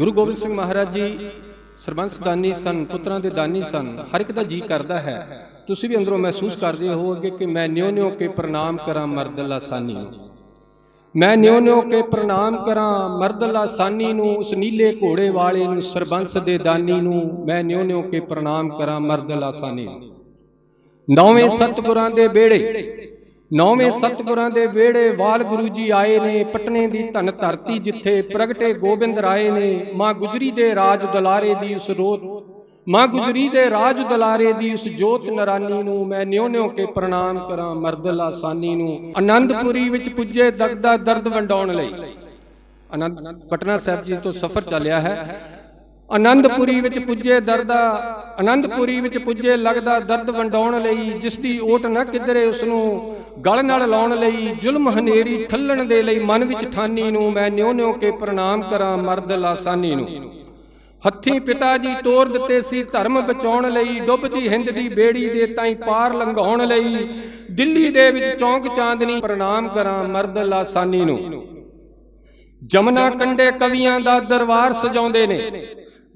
ਗੁਰੂ ਗੋਬਿੰਦ ਸਿੰਘ ਮਹਾਰਾਜ ਜੀ ਸਰਬੰਸ ਦਾਨੀ ਸਨ, ਪੁੱਤਰਾਂ ਦੇ ਦਾਨੀ ਸਨ, ਹਰ ਇੱਕ ਦਾ ਜੀ ਕਰਦਾ ਹੈ। ਤੁਸੀਂ ਵੀ ਅੰਦਰੋਂ ਮਹਿਸੂਸ ਕਰਦੇ ਹੋਵੋਗੇ ਕਿ ਮੈਂ ਨਿਉ ਨਿਉ ਕੇ ਪ੍ਰਣਾਮ ਕਰਾਂ ਮਰਦ ਲਾਸਾਨੀ ਨੂੰ। ਮੈਂ ਨਿਉ ਨਿਉ ਕੇ ਪ੍ਰਣਾਮ ਕਰਾਂ ਮਰਦ ਲਾਸਾਨੀ ਨੂੰ, ਉਸ ਨੀਲੇ ਘੋੜੇ ਵਾਲੇ ਨੂੰ, ਸਰਬੰਸ ਦੇ ਦਾਨੀ ਨੂੰ, ਮੈਂ ਨਿਉ ਨਿਉ ਕੇ ਪ੍ਰਣਾਮ ਕਰਾਂ ਮਰਦ ਲਾਸਾਨੀ ਨੂੰ। ਨੌਵੇਂ ਸਤਿਗੁਰਾਂ ਦੇ ਵਿਹੜੇ ਨੌਵੇਂ ਸਤਿਗੁਰਾਂ ਦੇ ਵਿਹੜੇ ਵਾਲ ਗੁਰੂ ਜੀ ਆਏ ਨੇ ਪਟਨੇ ਦੀ ਧਨ ਧਰਤੀ ਜਿੱਥੇ ਪ੍ਰਗਟੇ ਗੋਬਿੰਦ ਰਾਏ ਨੇ, ਮਾਂ ਗੁਜਰੀ ਦੇ ਰਾਜ ਦਲਾਰੇ ਦੀ ਉਸ ਰੋਤ, ਮਾਂ ਗੁਜਰੀ ਦੇ ਰਾਜ ਦਲਾਰੇ ਦੀ ਉਸ ਜੋਤ ਨਰਾਨੀ ਨੂੰ ਮੈਂ ਨਿਉ ਨਿਉ ਕੇ ਪ੍ਰਣਾਮ ਕਰਾਂ ਮਰਦ ਲਾਸਾਨੀ ਨੂੰ। ਆਨੰਦਪੁਰੀ ਵਿੱਚ ਪੁੱਜੇ ਦਗਦਾ ਦਰਦ ਵੰਡਾਉਣ ਲਈ। ਆਨੰਦ ਪਟਨਾ ਸਾਹਿਬ ਜੀ ਤੋਂ ਸਫ਼ਰ ਚੱਲਿਆ ਹੈ। ਆਨੰਦਪੁਰੀ ਵਿੱਚ ਪੁੱਜੇ ਦਰਦਾ ਆਨੰਦਪੁਰੀ ਵਿੱਚ ਪੁੱਜੇ ਲੱਗਦਾ ਦਰਦ ਵੰਡਾਉਣ ਲਈ, ਜਿਸ ਦੀ ਓਟ ਨਾ ਕਿਧਰੇ ਉਸ ਨੂੰ ਗਲ ਨਾਲ ਲਾਉਣ ਲਈ ਜ਼ੁਲਮ ਹਨੇਰੀ ਠੱਲਣ ਦੇ ਲਈ ਮਨ ਵਿੱਚ ਠਾਨੀ ਨੂੰ ਮੈਂ ਨਿਉ ਨਿਉ ਕੇ ਪ੍ਰਣਾਮ ਕਰਾਂ ਮਰਦ ਲਾਸਾਨੀ ਨੂੰ। ਹੱਥੀ ਪਿਤਾ ਜੀ ਤੋਰ ਦਿੱਤੇ ਸੀ ਧਰਮ ਬਚਾਉਣ ਲਈ, ਡੁੱਬਦੀ ਹਿੰਦ ਦੀ ਬੇੜੀ ਦੇ ਤਾਈਂ ਪਾਰ ਲੰਘਾਉਣ ਲਈ। ਦਿੱਲੀ ਦੇ ਵਿੱਚ ਚੌਂਕ ਚਾਂਦਨੀ ਪ੍ਰਣਾਮ ਕਰਾਂ ਮਰਦ ਲਾਸਾਨੀ ਨੂੰ। ਜਮਨਾ ਕੰਡੇ ਕਵੀਆਂ ਦਾ ਦਰਬਾਰ ਸਜਾਉਂਦੇ ਨੇ।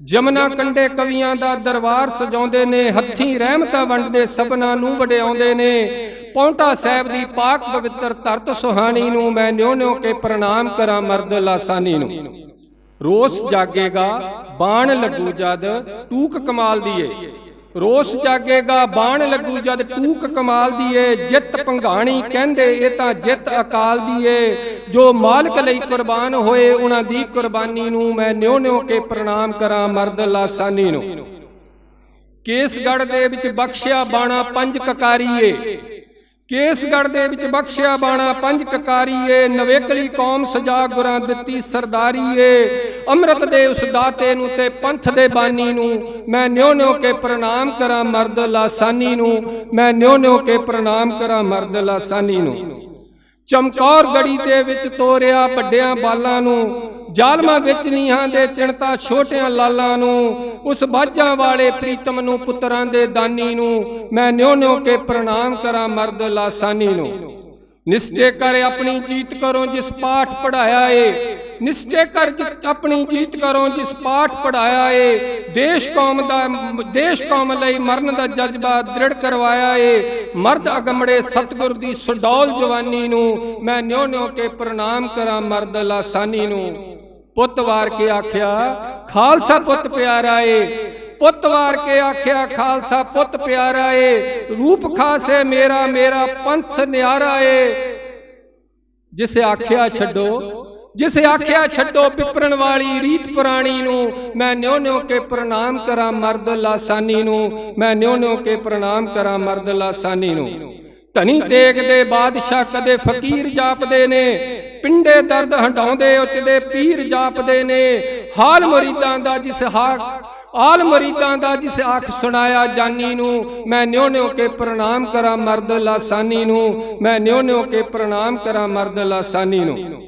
ਜਮਨਾ ਕੰਡੇ ਕਵੀਆਂ ਦਾ ਦਰਬਾਰ ਸਜਾਉਂਦੇ ਨੇ। ਹੱਥੀਂ ਰਹਿਮਤਾਂ ਵੰਡਦੇ ਸਭਨਾਂ ਨੂੰ ਵਡਿਆਉਂਦੇ ਨੇ। ਪੌਂਟਾ ਸਾਹਿਬ ਦੀ ਪਾਕ ਪਵਿੱਤਰ ਧਰਤ ਸੁਹਾਣੀ ਨੂੰ ਮੈਂ ਨਿਉ ਨਿਉ ਕੇ ਪ੍ਰਣਾਮ ਕਰਾਂ ਮਰਦ ਲਾਸਾਨੀ ਨੂੰ। ਰੋਸ ਜਾਗੇਗਾ, ਬਾਣ ਲੱਗੂ ਜਦ ਟੂਕ ਕਮਾਲ ਦੀ ਰੋਸ ਜਾਗੇਗਾ, ਬਾਣ ਲੱਗੂ ਜਦ ਟੂਕ ਕਮਾਲ ਦੀ ਜਿੱਤ ਭੰਗਾਣੀ ਕਹਿੰਦੇ, ਇਹ ਤਾਂ ਜਿੱਤ ਅਕਾਲ ਦੀ ਜੋ ਮਾਲਕ ਲਈ ਕੁਰਬਾਨ ਹੋਏ, ਉਹਨਾਂ ਦੀ ਕੁਰਬਾਨੀ ਨੂੰ ਮੈਂ ਨਿਉ ਨਿਉ ਕੇ ਪ੍ਰਣਾਮ ਕਰਾਂ ਮਰਦ ਲਾਸਾਨੀ ਨੂੰ। ਕੇਸਗੜ ਦੇ ਵਿੱਚ ਬਖਸ਼ਿਆ ਬਾਣਾ ਪੰਜ ਕਕਾਰੀ ਏ ਕੇਸਗੜ ਦੇ ਵਿੱਚ ਬਖਸ਼ਿਆ ਬਾਣਾ ਪੰਜ ਕਕਾਰੀ ਏ ਨਵੇਕਲੀ ਕੌਮ ਸਜਾ ਗੁਰਾਂ ਦਿੱਤੀ ਸਰਦਾਰੀ ਏ ਅੰਮ੍ਰਿਤ ਦੇ ਉਸ ਦਾਤੇ ਨੂੰ ਤੇ ਪੰਥ ਦੇ ਬਾਨੀ ਨੂੰ ਮੈਂ ਨਿਉ ਨਿਉ ਕੇ ਪ੍ਰਣਾਮ ਕਰਾਂ ਮਰਦ ਲਾਸਾਨੀ ਨੂੰ, ਮੈਂ ਨਿਉ ਨਿਉ ਕੇ ਪ੍ਰਣਾਮ ਕਰਾਂ ਮਰਦ ਲਾਸਾਨੀ ਨੂੰ। ਚਮਕੌਰ ਗੜੀ ਦੇ ਵਿੱਚ ਤੋਰਿਆ ਵੱਡਿਆਂ ਬਾਲਾਂ ਨੂੰ, ਜ਼ਾਲਮਾਂ ਵਿੱਚ ਨੀਹਾਂ ਦੇ ਚਿਣਤਾ ਛੋਟਿਆਂ ਲਾਲਾਂ ਨੂੰ, ਉਸ ਬਾਜਾਂ ਵਾਲੇ ਪ੍ਰੀਤਮ ਨੂੰ, ਪੁੱਤਰਾਂ ਦੇ ਦਾਨੀ ਨੂੰ, ਮੈਂ ਨਿਉ ਨਿਉ ਕੇ ਪ੍ਰਣਾਮ ਕਰਾਂ ਮਰਦ ਲਾਸਾਨੀ ਨੂੰ। ਨਿਸ਼ਚੇ ਕਰ ਆਪਣੀ ਜੀਤ ਕਰੋ ਜਿਸ ਪਾਠ ਪੜਾਇਆ ਏ ਨਿਸ਼ਚੈ ਕਰ ਆਪਣੀ ਜੀਤ ਕਰੋ, ਜਿਸ ਪਾਠ ਪੜਾਇਆ ਏ। ਦੇਸ਼ ਕੌਮ ਦਾ ਦੇਸ਼ ਕੌਮ ਲਈ ਮਰਨ ਦਾ ਜਜ਼ਬਾ ਦ੍ਰਿੜ ਕਰਵਾਇਆ ਏ। ਮਰਦ ਅਗਮੜੇ ਸਤਿਗੁਰ ਦੀ ਸੁਡੌਲ ਜਵਾਨੀ ਨੂੰ ਮੈਂ ਨਿਉ ਨਿਉ ਕੇ ਪ੍ਰਣਾਮ ਕਰਾਂ ਮਰਦ ਲਾਸਾਨੀ ਨੂੰ। ਪੁੱਤ ਵਾਰ ਕੇ ਆਖਿਆ, ਖਾਲਸਾ ਪੁੱਤ ਪਿਆਰਾ ਏ। ਪੁੱਤ ਵਾਰ ਕੇ ਆਖਿਆ, ਖਾਲਸਾ ਪੁੱਤ ਪਿਆਰਾ ਏ। ਰੂਪ ਖਾਸੇ ਮੇਰਾ ਮੇਰਾ ਪੰਥ ਨਿਆਰਾ ਏ। ਜਿਸੇ ਆਖਿਆ ਛੱਡੋ ਜਿਸ ਆਖਿਆ ਛੱਡੋ ਪਿਪਰਣ ਵਾਲੀ ਰੀਤ ਪੁਰਾਣੀ ਨੂੰ, ਮੈਂ ਨਿਉ ਨਿਉ ਕੇ ਪ੍ਰਣਾਮ ਕਰਾਂ ਮਰਦ ਲਾਸਾਨੀ ਨੂੰ, ਮੈਂ ਨਿਉ ਨਿਉ ਕੇ ਪ੍ਰਣਾਮ ਕਰਾਂ ਮਰਦ ਲਾਸਾਨੀ ਨੂੰ। ਧਨੀ ਤੇਗ ਦੇ ਬਾਦਸ਼ਾਹ ਕਦੇ ਫਕੀਰ ਜਾਪਦੇ ਨੇ, ਪਿੰਡੇ ਦਰਦ ਹਟਾਉਂਦੇ ਉੱਚਦੇ ਪੀਰ ਜਾਪਦੇ ਨੇ। ਹਾਲ ਮੁਰੀਦਾਂ ਦਾ ਜਿਸ ਹਾਕ ਆਲ ਮਰੀਦਾਂ ਦਾ ਜਿਸ ਆਖ ਸੁਣਾਇਆ ਜਾਨੀ ਨੂੰ, ਮੈਂ ਨਿਉ ਨਿਉ ਕੇ ਪ੍ਰਣਾਮ ਕਰਾਂ ਮਰਦ ਲਾਸਾਨੀ ਨੂੰ, ਮੈਂ ਨਿਉ ਨਿਉ ਕੇ ਪ੍ਰਣਾਮ ਕਰਾਂ ਮਰਦ ਲਾਸਾਨੀ ਨੂੰ।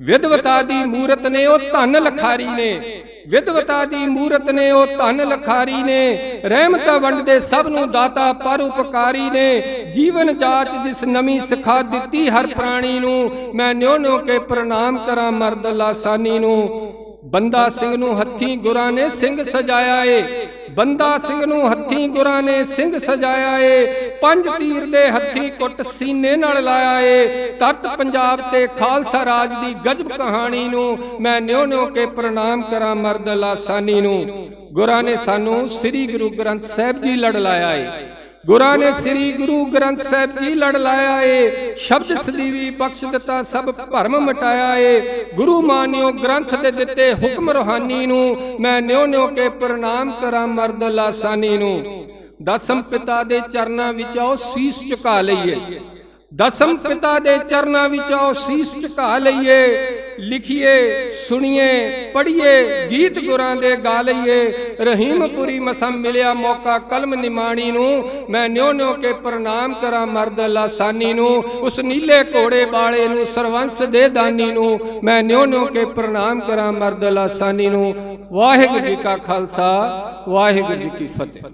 ਵਿਦਵਤਾ ਦੀ ਮੂਰਤ ਨੇ ਉਹ ਧਨ ਲਖਾਰੀ ਨੇ। ਵਿਦਵਤਾ ਦੀ ਮੂਰਤ ਨੇ ਉਹ ਧਨ ਲਖਾਰੀ ਨੇ। ਰਹਿਮਤਾਂ ਵੰਡਦੇ ਸਭ ਨੂੰ ਦਾਤਾ ਪਰ ਉਪਕਾਰੀ ਨੇ। ਜੀਵਨ ਜਾਚ ਜਿਸ ਨਵੀਂ ਸਿਖਾ ਦਿੱਤੀ ਹਰ ਪ੍ਰਾਣੀ ਨੂੰ, ਮੈਂ ਨਿਉ ਨਿਉ ਕੇ ਪ੍ਰਣਾਮ ਕਰਾਂ ਮਰਦ ਲਾਸਾਨੀ ਨੂੰ। ਬੰਦਾ ਸਿੰਘ ਨੂੰ ਹੱਥੀਂ ਗੁਰਾਂ ਨੇ ਸਿੰਘ ਸਜਾਇਆ ਏ ਬੰਦਾ ਸਿੰਘ ਨੂੰ ਹੱਥੀਂ ਗੁਰਾਂ ਨੇ ਸਿੰਘ ਸਜਾਇਆ ਏ ਪੰਜ ਤੀਰ ਦੇ ਹੱਥੀਂ ਕੁੱਟ ਸੀਨੇ ਨਾਲ ਲਾਇਆ ਏ ਤਰਤ ਪੰਜਾਬ ਤੇ ਖਾਲਸਾ ਰਾਜ ਦੀ ਗਜਬ ਕਹਾਣੀ ਨੂੰ ਮੈਂ ਨਿਉ ਨਿਉ ਕੇ ਪ੍ਰਣਾਮ ਕਰਾਂ ਮਰਦ ਲਾਸਾਨੀ ਨੂੰ। ਗੁਰਾਂ ਨੇ ਸਾਨੂੰ ਸ੍ਰੀ ਗੁਰੂ ਗ੍ਰੰਥ ਸਾਹਿਬ ਜੀ ਲੜ ਲਾਇਆ ਏ ਗੁਰਾਂ ਨੇ ਸ੍ਰੀ ਗੁਰੂ ਗ੍ਰੰਥ ਸਾਹਿਬ ਜੀ ਲੜ ਲਾਇਆ ਏ, ਸ਼ਬਦ ਸਦੀਵੀ ਬਖਸ਼ ਦਿੱਤਾ, ਸਭ ਭਰਮ ਮਟਾਇਆ ਏ। ਗੁਰੂ ਮਾਨਿਓ ਗ੍ਰੰਥ ਦੇ ਦਿੱਤੇ ਹੁਕਮ ਰੋਹਾਨੀ ਨੂੰ, ਮੈਂ ਨਿਉ ਨਿਉ ਕੇ ਪ੍ਰਣਾਮ ਕਰਾਂ ਮਰਦ ਲਾਸਾਨੀ ਨੂੰ। ਦਸਮ ਪਿਤਾ ਦੇ ਚਰਨਾਂ ਵਿੱਚ ਆਓ, ਸੀਸ ਝੁਕਾ ਲਈਏ। ਦਸਮ ਪਿਤਾ ਦੇ ਚਰਨਾਂ ਵਿੱਚ ਆਓ, ਸੀਸ ਝੁਕਾ ਲਈਏ। ਲਿਖੀਏ, ਸੁਣੀਏ, ਪੜ੍ਹੀਏ, ਗੀਤ ਗੁਰਾਂ ਦੇ ਗਾ ਲਈਏ। ਰਹੀਮਪੁਰੀ ਮਸਮ ਮਿਲਿਆ ਮੌਕਾ ਕਲਮ ਨਿਮਾਣੀ ਨੂੰ। ਮੈਂ ਨਿਉ ਨਿਉ ਕੇ ਪ੍ਰਣਾਮ ਕਰਾਂ ਮਰਦ ਲਾਸਾਨੀ ਨੂੰ। ਉਸ ਨੀਲੇ ਘੋੜੇ ਵਾਲੇ ਨੂੰ, ਸਰਵੰਸ ਦੇ ਦਾਨੀ ਨੂੰ। ਮੈਂ ਨਿਉ ਨਿਉ ਕੇ ਪ੍ਰਣਾਮ ਕਰਾਂ ਮਰਦ ਲਾਸਾਨੀ ਨੂੰ। ਵਾਹਿਗੁਰੂ ਜੀ ਕਾ ਖਾਲਸਾ, ਵਾਹਿਗੁਰੂ ਜੀ ਕੀ ਫਤਿਹ।